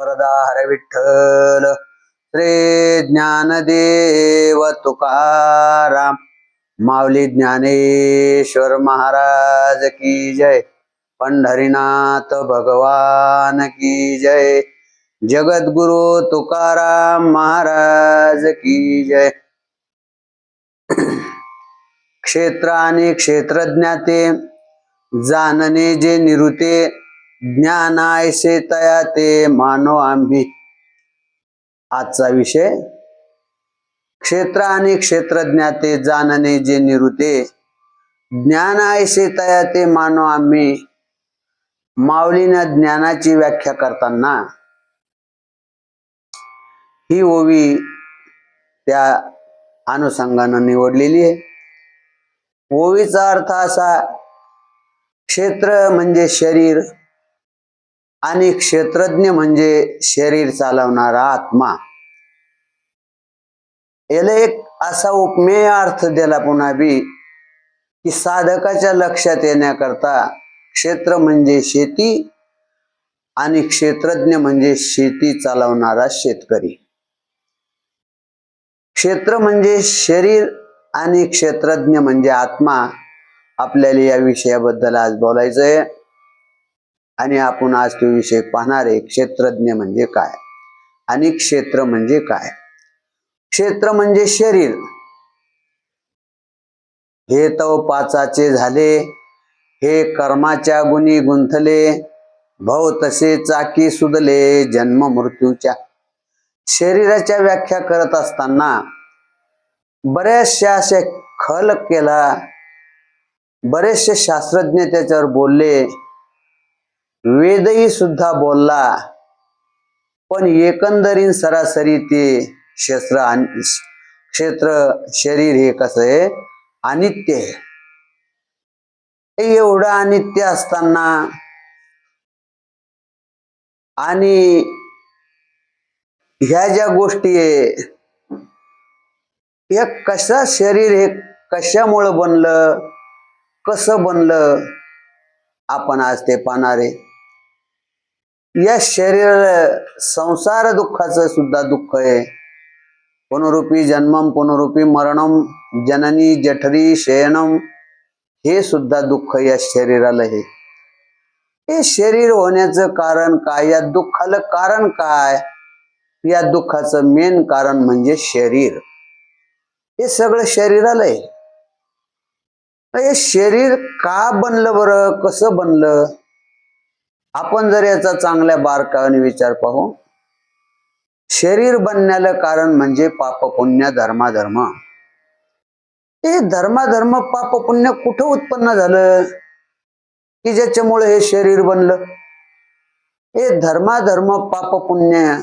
वरदा हर विठ्ठल. श्री ज्ञानदेव तुकाराम. माऊली ज्ञानेश्वर महाराज की जय. पंढरीनाथ भगवान की जय. जगद्गुरु तुकाराम महाराज की जय. क्षेत्र आणि क्षेत्रज्ञाते जाणणे जे निरुते ज्ञान ऐसे तया ते मानो आम्ही. आजचा विषय क्षेत्र आणि क्षेत्रज्ञाते जाणणे जे निरुते. ज्ञान ऐसे तया ते मानो आम्ही. माऊलीनं ज्ञानाची व्याख्या करताना ही ओवी त्या अनुषंगानं निवडलेली आहे. ओवीचा अर्थ असा क्षेत्र म्हणजे शरीर आणि क्षेत्रज्ञ म्हणजे शरीर चालवणारा आत्मा. याला एक असा उपमेय अर्थ दिला पुन्हा बी की साधकाच्या लक्षात येण्याकरता क्षेत्र म्हणजे शेती आणि क्षेत्रज्ञ म्हणजे शेती चालवणारा शेतकरी. क्षेत्र म्हणजे शरीर आणि क्षेत्रज्ञ म्हणजे आत्मा. आपल्याला या विषयाबद्दल आज बोलायचंय. आणि आपण आज तो विषय पाहणारे क्षेत्रज्ञ म्हणजे काय? आणि क्षेत्र म्हणजे काय? क्षेत्र म्हणजे शरीर. हे तव पाचाचे झाले हे कर्माच्या गुणी गुंथले भव तसे चाकी सुदले जन्म मृत्यूच्या. शरीराच्या व्याख्या करत असताना बऱ्याचशा असे खल केला बरेचसे शास्त्रज्ञ त्याच्यावर बोलले वेदही सुद्धा बोलला. पण एकंदरीन सरासरी ते क्षेत्र आणि क्षेत्र शरीर हे कसं आहे? अनित्य आहे. हे एवढं अनित्य असताना आणि ह्या ज्या गोष्टी आहे हे कशा शरीर हे कशामुळं बनलं? कसं बनलं? आपण आज ते पाहणार आहे. या शरीर संसार दुःखाचं सुद्धा दुःख आहे. पुनरुपी जन्मम पुनरुपी मरणम जननी जठरी शयनम हे सुद्धा दुःख या शरीराला आहे. हे शरीर होण्याचं कारण काय? या दुःखाला कारण काय? या दुःखाचं मेन कारण म्हणजे शरीर. हे सगळं शरीराला आहे. हे शरीर का बनलं बरं? कसं बनलं? आपण जर याचा चांगल्या बारकाने विचार पाहू शरीर बनण्याला कारण म्हणजे पाप पुण्य धर्माधर्म. हे धर्माधर्म पाप पुण्य कुठं उत्पन्न झालं? की ज्याच्यामुळे हे शरीर बनलं? हे धर्माधर्म पाप पुण्य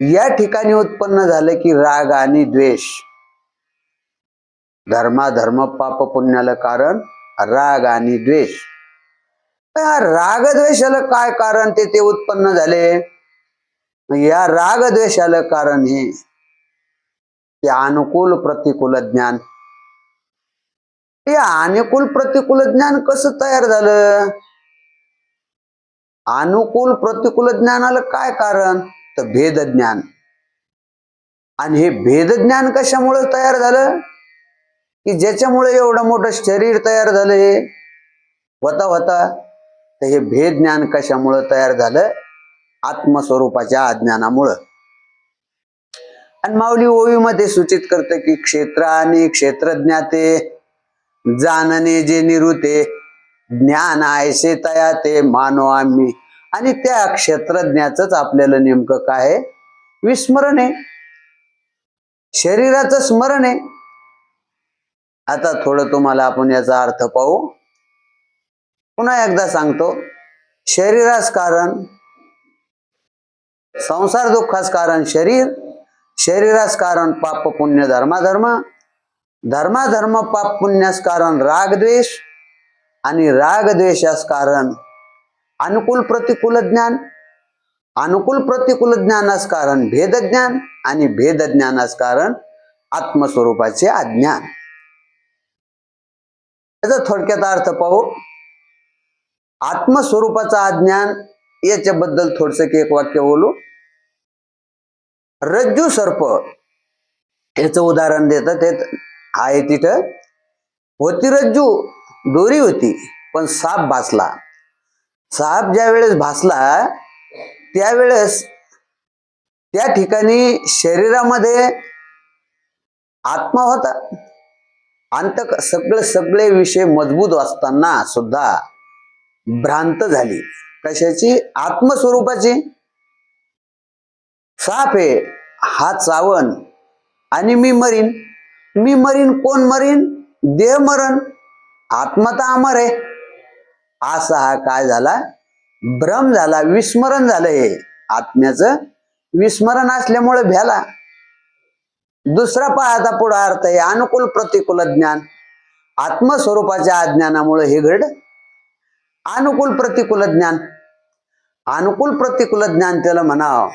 या ठिकाणी उत्पन्न झालं की राग आणि द्वेष. धर्माधर्म पाप पुण्याला कारण राग आणि द्वेष. या रागद्वेषाला काय कारण? ते ते उत्पन्न झाले. या रागद्वेषाला कारण हे ते अनुकूल प्रतिकूल ज्ञान. हे अनुकूल प्रतिकूल ज्ञान कसं तयार झालं? अनुकूल प्रतिकूल ज्ञानाला काय कारण? तर भेद ज्ञान. आणि हे भेद ज्ञान कशामुळे तयार झालं? की ज्याच्यामुळे एवढं मोठं शरीर तयार झालं हे? होता होता. तर हे भेद ज्ञान कशामुळं तयार झालं? आत्मस्वरूपाच्या अज्ञानामुळं. आणि माऊली ओवीमध्ये सूचित करते की क्षेत्र आणि क्षेत्रज्ञाते जाणणे जे निरुते ज्ञान आयसे तया ते मानो आम्ही. आणि त्या क्षेत्रज्ञाच आपल्याला नेमकं काय आहे? विस्मरण आहे. शरीराचं स्मरण आहे. आता थोडं तुम्हाला आपण याचा अर्थ पाहू. पुन्हा एकदा सांगतो शरीरास कारण संसार दुःखास कारण शरीर शरीरास कारण पाप पुण्य धर्माधर्म धर्माधर्म पाप पुण्यास कारण राग द्वेष आणि राग द्वेषास कारण अनुकूल प्रतिकूल ज्ञान अनुकूल प्रतिकूल ज्ञानास कारण भेद ज्ञान आणि भेद ज्ञानास कारण आत्मस्वरूपाचे अज्ञान. याचा थोडक्यात अर्थ पाहू. आत्मस्वरूपाचा अज्ञान याच्याबद्दल थोडस एक वाक्य बोलू. रज्जू सर्प याचं उदाहरण देतं ते आहे तिथं. होती रज्जू दोरी होती पण साप भासला. साप ज्या वेळेस भासला त्यावेळेस त्या ठिकाणी शरीरामध्ये आत्मा होता. अंत सगळे सगळे विषय मजबूत असताना सुद्धा भ्रांत झाली. कशाची? आत्मस्वरूपाची. साप आहे हा चावण. आणि मी मरीन. मी मरीन कोण मरीन? देह मरण. आत्मा तर अमर आहे. असा हा काय झाला? भ्रम झाला विस्मरण झालं हे. आत्म्याचं विस्मरण असल्यामुळे भ्याला. दुसरा पाहता पुढा अर्थ आहे अनुकूल प्रतिकूल ज्ञान. आत्मस्वरूपाच्या अज्ञानामुळे हे घड अनुकूल प्रतिकूल ज्ञान. अनुकूल प्रतिकूल ज्ञान त्याला म्हणाव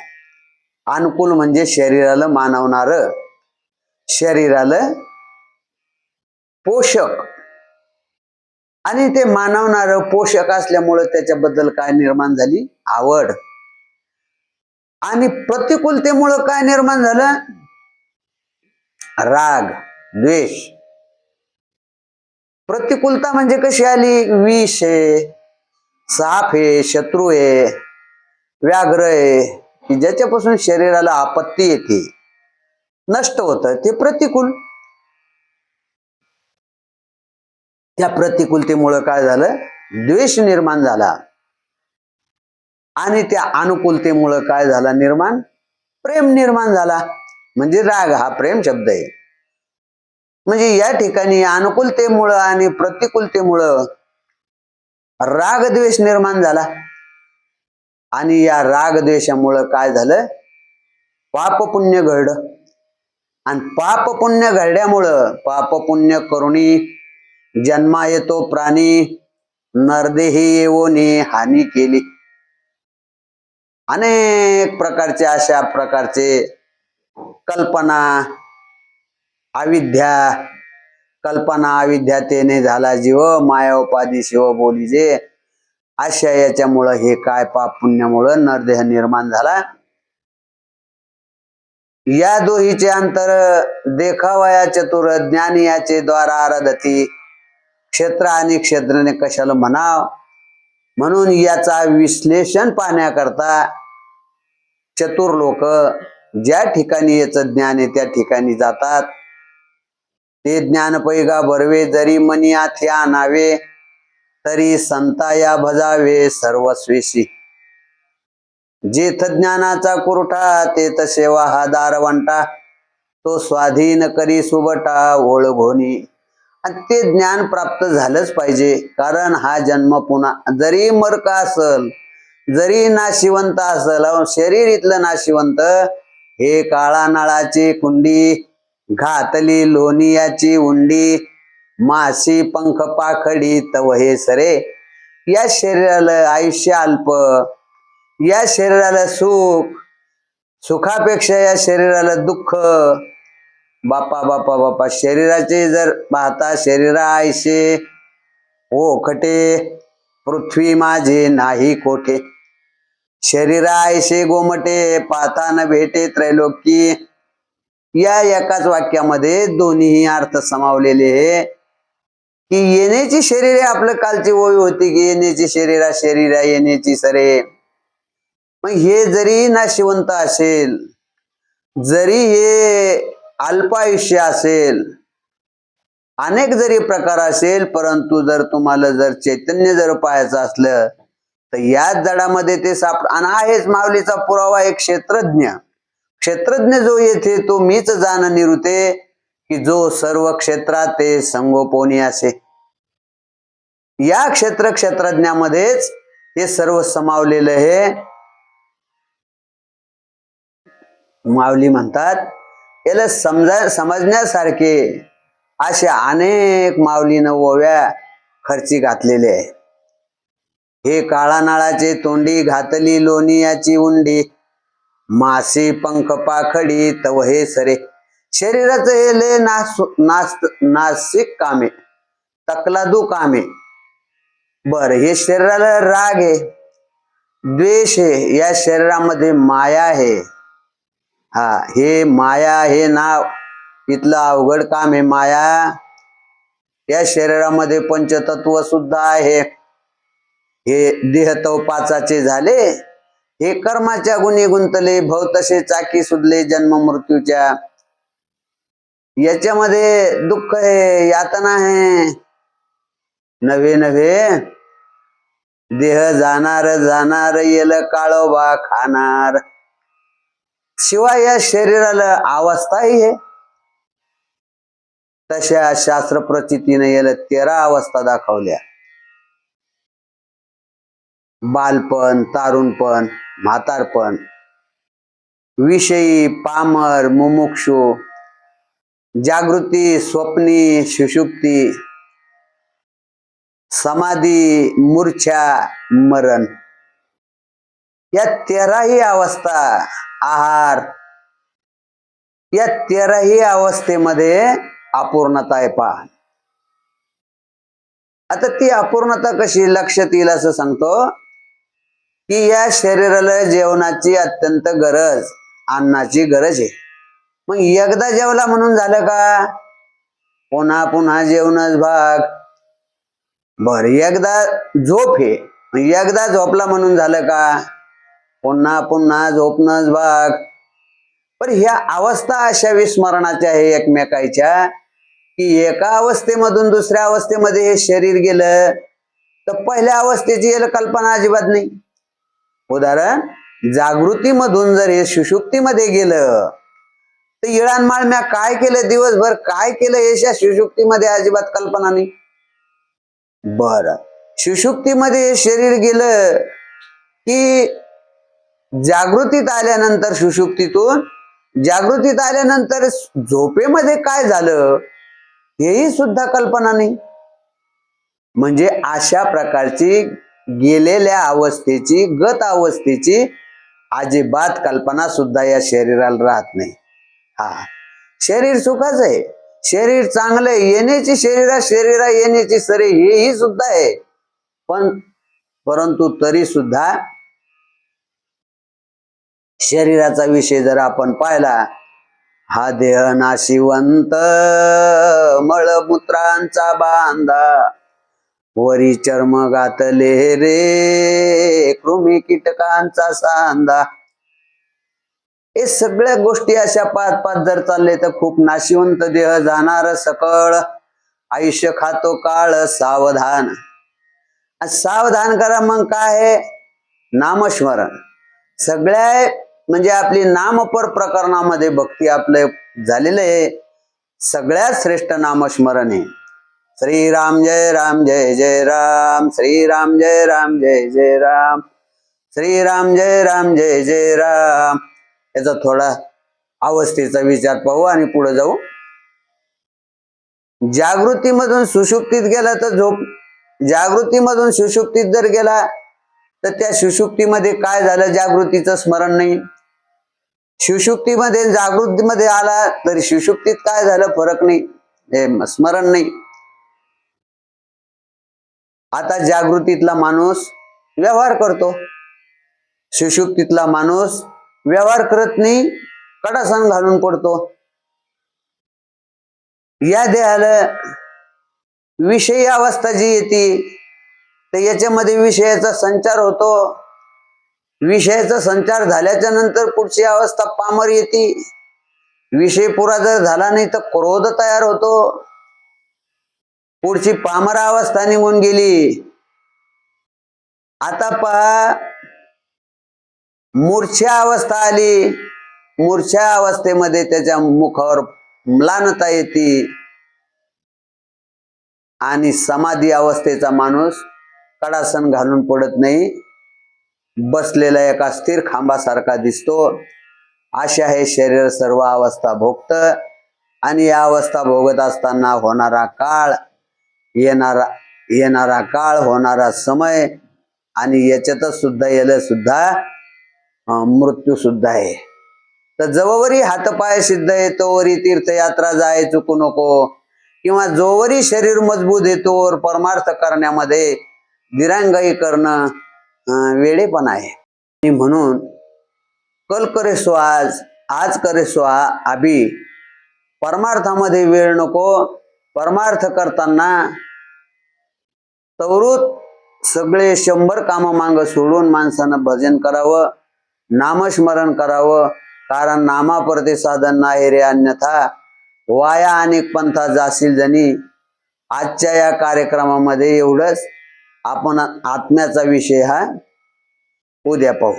अनुकूल म्हणजे शरीराला मानवणार शरीराला पोषक. आणि ते मानवणार पोषक असल्यामुळे त्याच्याबद्दल काय निर्माण झाली? आवड. आणि प्रतिकूलतेमुळं काय निर्माण झालं? राग द्वेष. प्रतिकूलता म्हणजे कशी आली? विष साप आहे शत्रू आहे व्याघ्र आहे की ज्याच्यापासून शरीराला आपत्ती येते नष्ट होतं ते प्रतिकूल. त्या प्रतिकूलतेमुळं काय झालं? द्वेष निर्माण झाला. आणि त्या अनुकूलतेमुळं काय झाला निर्माण? प्रेम निर्माण झाला. म्हणजे राग हा प्रेम शब्द आहे. म्हणजे या ठिकाणी अनुकूलतेमुळं आणि प्रतिकूलतेमुळं राग द्वेष निर्माण झाला. आणि या रागद्वेषामुळं काय झालं? पाप पुण्य घडलं. आणि पाप पुण्य घडल्यामुळं पाप पुण्य करुणी जन्मा येतो प्राणी नरदेही येवोनी हानी केली. अनेक प्रकारचे अशा प्रकारचे कल्पना अविद्या कल्पना अविद्या तेने झाला जीव माया शिव बोलीजे अशा याच्यामुळं हे काय पाप पुण्यामुळं नरदेह निर्माण झाला. या दोहीचे अंतर देखावया चतुर ज्ञानी याचे द्वारा आराधती. क्षेत्र आणि क्षेत्रने कशाला म्हणाव? म्हणून याचा विश्लेषण पाहण्याकरता चतुर लोक ज्या ठिकाणी याचं ज्ञान आहे त्या ठिकाणी जातात. ते ज्ञान पैगा भरवे जरी मनी आथे आणावे तरी संताया भजावे सर्वस्वेशी. जेथ ज्ञानाचा कुरठा तेथ सेवा हा दारवंटा तो स्वाधीन करी सुबटा ओळघोनी आणि ते ज्ञान प्राप्त झालंच पाहिजे कारण हा जन्म पुन्हा जरी मर्क असल जरी नाशिवंत असल शरीर इथलं नाशिवंत हे काळा नाळाची कुंडी घातली लोणियाची उंडी मासी पंख पाखडी तव हे सरे. या शरीराला आयुष्य अल्प या शरीराला सुख सुखापेक्षा या शरीराला दुःख. बापा बापा बापा शरीराचे जर पाहता शरीरा आयशे ओखटे पृथ्वी माझे नाही कोठे. शरीरा आयशे गोमटे पाहता न भेटे त्रैलोकी या एकाच वाक्यामध्ये दोन्हीही अर्थ समावलेले आहे की येण्याची शरीर आपलं कालची ओळी होती की येण्याची शरीरा शरीरा येण्याची सरे मग हे जरी नाशिवंत असेल जरी हे अल्प आयुष्य असेल अनेक जरी प्रकार असेल परंतु जर तुम्हाला जर चैतन्य जर पाहायचं असलं तर याच जडामध्ये ते साप आणि आहेच माऊलीचा पुरावा एक क्षेत्रज्ञ. क्षेत्रज्ञ जो येथे तो मीच जाण निरुते की जो सर्व क्षेत्रात ते संगोपोनी असे. या क्षेत्र क्षेत्रज्ञामध्येच हे सर्व समावलेलं आहे माऊली म्हणतात. याला समजा समजण्यासारखे अशा अनेक माऊलीनं ओव्या खर्ची घातलेले आहे हे काळा नाळाचे तोंडी घातली लोणियाची उंडी मासे पंख पाखडी तव हे सरे. शरीराचं हे लय नास नास नासिक कामे. तकलादू कामे. बर हे शरीराला राग आहे. द्वेष आहे. या शरीरामध्ये माया आहे. हा हे माया हे नाव इथलं अवघड काम आहे माया. या शरीरामध्ये पंचतत्व सुद्धा आहे. हे देहतव पाचाचे झाले. हे कर्माच्या गुणी गुंतले भव तसे चाकी सुदले जन्म मृत्यूच्या. याच्यामध्ये दुःख आहे यातना आहे. नव्हे नव्हे. देह जाणार जाणार येल काळोबा खाणार. शिवाय या शरीराला अवस्थाही आहे. तशा शास्त्र प्रचितीने येल तेरा अवस्था दाखवल्या. बालपण तारुणपण म्हातारपण. विषयी पामर मुमुक्षु जागृती स्वप्नी सुषुप्ती समाधी मूर्छा मरण. या तेराही अवस्था आहार या तेराही अवस्थेमध्ये अपूर्णता आहे पहा. आता ती अपूर्णता कशी? लक्षात येईल असं सांगतो. की या शरीराला जेवणाची अत्यंत गरज अन्नाची गरज आहे. मग एकदा जेवला म्हणून झालं का? पुन्हा पुन्हा जेवणच भाग. बर एकदा झोप हे. एकदा झोपला म्हणून झालं का? पुन्हा पुन्हा झोपणंच भाग. पण ह्या अवस्था अशा विस्मरणाच्या आहे एकमेकाच्या की एका अवस्थेमधून दुसऱ्या अवस्थेमध्ये हे शरीर गेलं तर पहिल्या अवस्थेची याला कल्पना अजिबात नाही. उदाहरण जागृतीमधून जर हे सुषुप्तीमध्ये गेलं तर इळानमाळ म्या काय केलं दिवसभर? काय केलं याच्या सुषुप्तीमध्ये अजिबात कल्पना नाही? बर. सुषुप्तीमध्ये हे शरीर गेलं की जागृतीत आल्यानंतर सुषुप्तीतून जागृतीत आल्यानंतर झोपेमध्ये काय झालं? हेही सुद्धा कल्पना नाही. म्हणजे अशा प्रकारची गेलेल्या अवस्थेची गत अवस्थेची अजिबात कल्पना सुद्धा या शरीराला राहत नाही. हा. शरीर सुखाच आहे. शरीर चांगलं आहे. येण्याची शरीरा शरीरा येण्याची सरे हेही सुद्धा आहे. पण परंतु तरी सुद्धा शरीराचा विषय जर आपण पाहिला हा देह नाशिवंत मळमूत्रांचा बांधा. वरी चर्म गातले रे कृमी कीटकांचा सांदा. हे सगळ्या गोष्टी अशा पाच पाच जर चालले तर खूप नाशिवंत देह जाणार सकळ. आयुष्य खातो काळ सावधान. आणि सावधान करा मग काय आहे? नामस्मरण. सगळ्या म्हणजे आपली नामपर प्रकरणामध्ये भक्ती आपले झालेलं आहे. सगळ्यात श्रेष्ठ नामस्मरण आहे. श्रीराम जय राम जय जय राम श्रीराम जय राम जय जय राम श्रीराम जय राम जय जय राम. याचा थोडा अवस्थेचा विचार पाहू आणि पुढे जाऊ. जागृतीमधून सुशुक्तीत गेला तर झोप जागृतीमधून सुशुक्तीत जर गेला तर त्या सुशुक्तीमध्ये काय झालं? जागृतीचं स्मरण नाही. सुशुक्तीमध्ये जागृतीमध्ये आला तरी सुशुक्तीत काय झालं? फरक नाही. हे स्मरण नाही. आता जागृतीतला माणूस व्यवहार करतो. सुशुक्तीतला माणूस व्यवहार करत नाही कडासन घालून पडतो. या देहाला विषयी अवस्था जी येते तर याच्यामध्ये विषयाचा संचार होतो. विषयाचा संचार झाल्याच्यानंतर पुढची अवस्था पामर येते. विषय पुरा जर झाला नाही तर क्रोध तयार होतो. पुढची पामर अवस्था निघून गेली. आता पहा मूर्छा अवस्था आली. मूर्छा अवस्थेमध्ये त्याच्या मुखावर म्लानता येते. आणि समाधी अवस्थेचा माणूस कडासन घालून पडत नाही. बसलेला एका स्थिर खांबासारखा दिसतो. अशा हे शरीर सर्व अवस्था भोगत. आणि या अवस्था भोगत असताना होणारा काळ येणारा येणारा काळ होणारा समय आणि याच्यातच सुद्धा याला सुद्धा मृत्यू सुद्धा आहे. तर जवळवरी हातपाय सिद्ध आहे तोवरी तीर्थयात्रा जाय चुकू नको. किंवा जोवरी शरीर मजबूत येतो परमार्थ करण्यामध्ये दिरांगाई करणं वेळेपण आहे. आणि म्हणून कल करे सो आज आज करे सो आ- आभी परमार्थामध्ये वेळ नको. परमार्थ करताना तवरूत सगळे शंभर काम मांग सोडून माणसानं भजन करावं नामस्मरण करावं. कारण नामापरते साधन नाही रे अन्यथा वाया अनेक पंथा जाशील जणी आजच्या या कार्यक्रमामध्ये एवढंच. आपण आत्म्याचा विषय हा उद्या पाहू.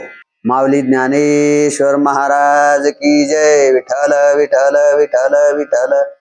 माऊली ज्ञानेश्वर महाराज की जय. विठ्ठल विठ्ठल विठ्ठल विठ्ठल.